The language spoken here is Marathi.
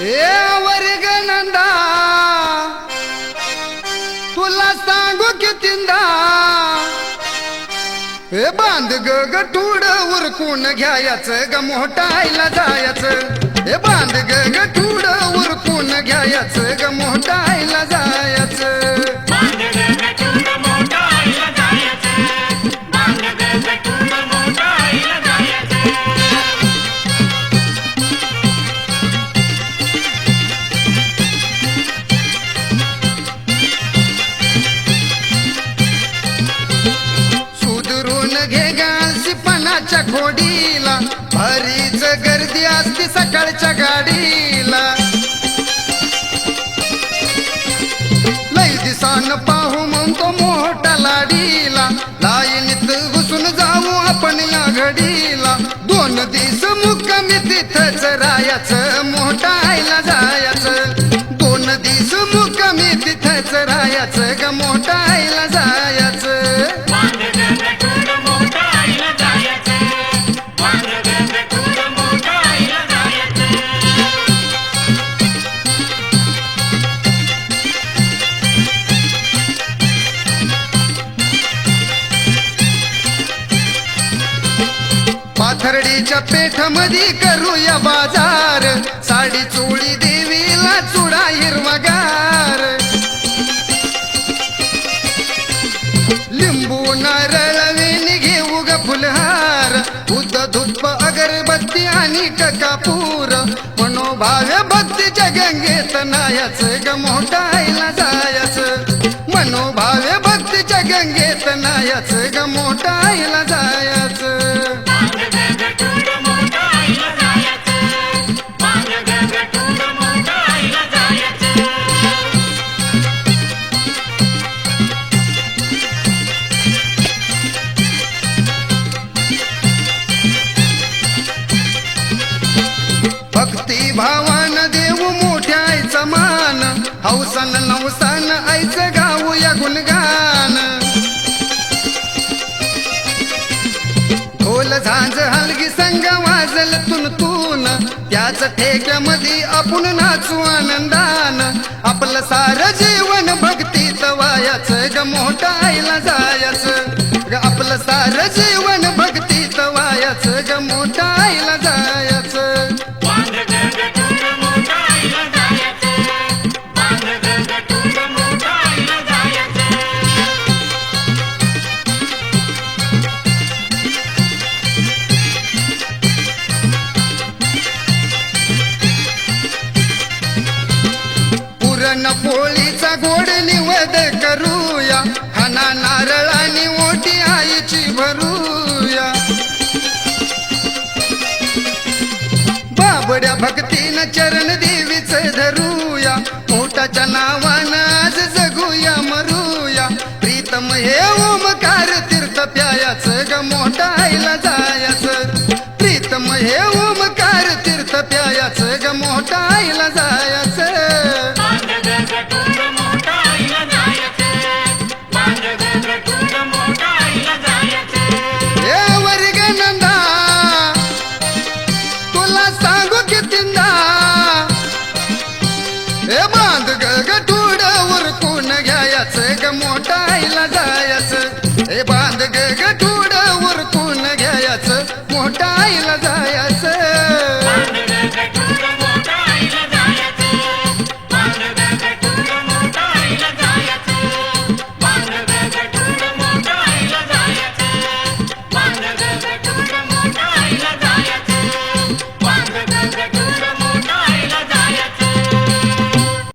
ए वर्ग नंदा तुला सांगू कितींदा? हे बांध ग ठुड उरकून घ्यायचं ग मोठायला जायचं. हे बांध ग ठुड उरकून घ्यायचं ग गालसीपणाच्या खोडीला भरीच गर्दी असते सकाळच्या गाडीला. लई दिसान पाहू म्हणतो मोठा लाडीला. लाईनीत घुसून जाऊ आपण या घडीला. दोन दिस मुक्कामी तिथंच रायाचं मोठा आईला जायचं. दोन दिस मुक्कामी तिथंच रायाचं ग मोठा आईला जायचं पाथर्डीच्या पेठामध्ये करूया बाजार. साडी चोळी देवीला चुडा हिरवागार लिंबू नारळ वेणी घेऊ ग फुलहार. उद्ध धुप्प अगरबत्ती आणि कापूर मनोभाव्य भक्तीच्या गंगेत नायाचं ग मोठायला जायच. मनोभाव्य भक्तीच्या गंगेत नायाचं ग मोठायला जायच. हौसन नवसान आईचं गाऊ या गुणगान. ढोल झांज हलगी संग वाजल तुन त्याच ठेक्यामध्ये आपण नाचू आनंदान. आपलं सार जीवन भक्ती वायाचं ग मोठा आईला जायचं. ग आपलं सार जीवन भक्ती वायाचं ग मोठा पुरण पोळीचा गोड निवद करूया. हना नारळानी ओटी आईची भरूया. बाबड्या भक्तीनं चरण देवीच धरूया. मोठाच्या नावानं आज जगूया मरूया. प्रीतम हे ओमकार तीर्थ प्यायाच ग मोठा आईला जायचं. प्रीतम हे ओमकार तीर्थ आईला que, tú